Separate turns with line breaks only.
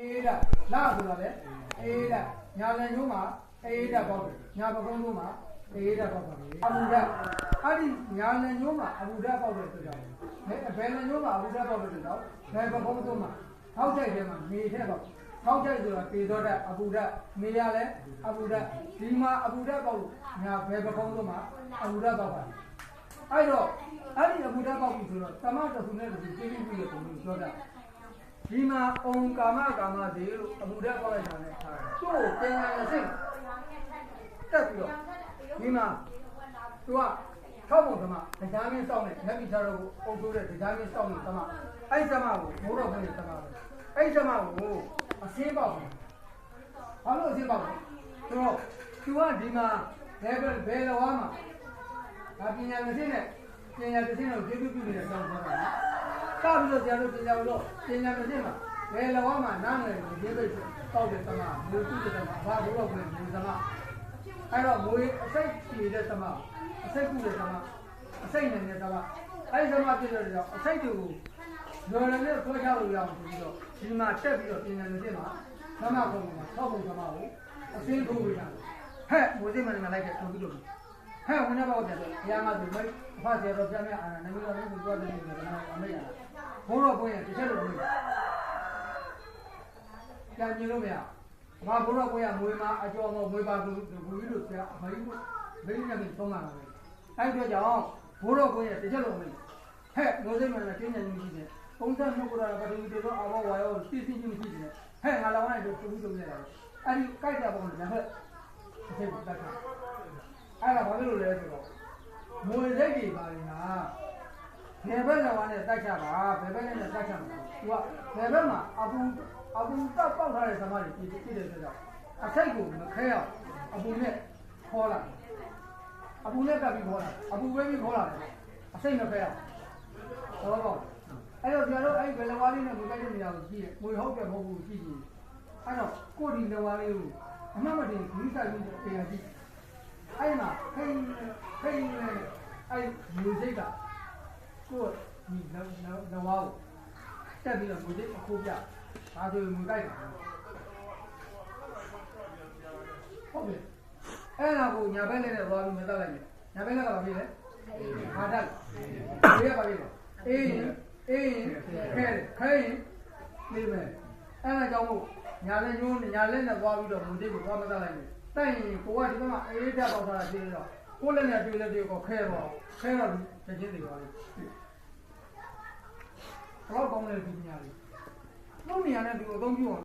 အေးဒါလာဆိုတာလေအေးဒါညာလန်ညိုးမှာအေးဒါပေါက်တယ်ညာပကုံးညိုးမှာအေးဒါပေါက်ပါတယ်အဘူဒါအဲ့ဒီညာလန်ညိုးမှာအဘူဒါပေါက်တဲ့အတွက်ကြောင့်အဲဘယ်လန်ညိုးမှာအဘူဒါပေါက်တဲ့အတွက်ကြောင့်ဘယ်ပကုံးညိုးမှာထောက်ကြိုက်ထဲမှာနေထက်ပေါက်ထောက်ကြိုက်ဆိုတာပေသောဓာတ်အဘူဒါနေရလဲအဘူဒါဒီမှာအဘူဒါပေါက်လို့ညာဘယ်ပကုံးညိုးမှာအဘူဒါပေါက်ပါတယ်အဲ့တော့အဲ့ဒီအဘူဒါပေါက်ပြီဆိုတော့တမတခုနဲ့တခုပြင်းပြင်းပြီးတဲ့ပုံမျိုးပြောတာ ဒီမှာအုံကာမကာမသေးလို့အမှုတက်ပေါက်လိုက်တာနဲ့ထားတယ်သူ့ကိုတင်ညာနဲ့စိတ်တက်ပြီးတော့ဒီမှာသူကထောက်ပုံကမှတရားမင်းစောင့်နေလက်ပြီးသားတော့အုပ်စိုးတဲ့တရားမင်းစောင့်နေကမှအဲ့ဓမ္မကိုဘိုးတော်ဘုန်းကြီးကမှပဲအဲ့ဓမ္မကိုအစင်းပေါက်တယ်ဘာလို့အစင်းပေါက်လဲသူတော့သူကဒီမှာဘယ်ဘယ်ဘယ်လောမှာဒါပညာနဲ့စိတ်နဲ့ပညာတစ်စိတ်တော့ကျေးဇူးပြုနေတဲ့ဆောင်းဆိုတာ ကပြီးတော့ဆရာတို့ပညာလို့ပညာမသိမှာဘယ်လောမှာနားမလဲဒီဘိတ်တောက်တဲ့တမမျိုးစုတဲ့တမဘာလို့တော့ဘယ်မျိုးတမအဲ့တော့မွေအစိတ်ဖြေတဲ့တမအစိတ်ကုတဲ့တမအစိတ်နေတဲ့တမအဲ့ဒီတမပြည့်တဲ့ကြောင့်အစိတ်တွေကိုလော်ရနဲ့ဆွဲချလို့ရအောင်ဆိုပြီးတော့ဒီမှာတက်ပြီးတော့ပညာမသိမှာတမကုန်းမှာထောက်ပုံတမကိုအစင်းထိုးဝေးတာဟဲ့မွေသိမှလည်းလိုက်တဲ့ဆိုပြီးတော့ဟဲ့ဝင်တော့ပြန်တယ်ဘုရားမသူမိတ်အဖဆရာတော်ပြန်မြအာနာနမီတော်လည်းသူပြောတယ်လို့လည်းအမေရ ဘိုးတော်ဘုန်းကြီးတစ်ချက်လို့မဟုတ်ပြန်ကြည့်လို့မရဘာဘိုးတော်ဘုန်းကြီးမွေးမှာအကျော်မမွေးပါဘူးဘူးကြီးလို့ဆရာအမေကြီးဘယ်နည်းနဲ့သုံးမှာလဲအဲ့ဒီကြောင့်ဘိုးတော်ဘုန်းကြီးတစ်ချက်လို့မဟုတ်ဟဲ့လို့စိတ်မှလည်းကျင်းနေနေရှိတယ်ပုံစံနှုတ်ကြတာပထမတေတော့အဘောဝါရောသိသိချင်းမရှိတယ်ဟဲ့ငါလောင်းလိုက်လို့သူ့သူ့နေတာအဲ့ဒီကြိုက်တဲ့ပုံနဲ့ဟဲ့အစိတ်တက်တာအဲ့ဒါဘာလို့လဲဆိုတော့မွေစိတ်ကြီးပါရင်ဟာ ဘယ်ဘက်လောင်းနဲ့တိုက်ချပါဘယ်ဘက်နဲ့တိုက်ချမှာသူကဘယ်ဘက်မှာအပူအပူတောက်ပေါက်ထားတဲ့သမားတွေပြည့်ပြည့်တဲ့အတွက်ကြောင့်အစိတ်ကိုမခဲအောင်အပူနဲ့ခေါ်လာအပူနဲ့ကပ်ပြီးခေါ်လာအပူပဲပြီးခေါ်လာတယ်အစိတ်မခဲအောင်တော့ပေါ့အဲ့တော့ကျွန်တော်တို့အဲ့ဘယ်လဝါလေးနဲ့ငွေကြိုက်တဲ့နေရာကိုကြည့်ရငွေဟုတ်တယ်မဟုတ်ဘူးကြည့်ကြည့်အဲ့တော့ကိုဒီလဝါလေးကိုအမှတ်မတင်ဂိစားပြီးတရားကြည့်အဲ့မှာခိန်ခိန်အဲ့မြူစိတ်က ကိုဒီလဝါကိုတက်ပြီးတော့ငွေစိတ်အခုပြဒါဆိုရင်ငွေကြိုက်တာဟုတ်ပြီအဲ့ဒါကိုညာဘက်နဲ့သွားပြီးမတက်လိုက်နဲ့ညာဘက်ကဘာဖြစ်လဲဟာတက်ဒီကဘာဖြစ်လဲအေးအေးခဲခဲနေမယ်အဲ့ဒါကြောင့်မို့ညာလက်ညိုးညာလက်နဲ့သွားပြီးတော့မူတိကိုသွားမတက်လိုက်နဲ့တိုက်ရင်ကိုကဒီဘက်မှာအေးတက်ပေါက်ထားတာသိနေတော့ကိုလည်းနဲ့တွေ့လည်းတွေ့ကိုခဲတော့ခဲတော့ချက်ချင်းတွေပါလေဘလောက်ကော င်းလဲဒီညာလေးလုံးနေရတဲ့ဒီကိုအသုံးပြုအောင်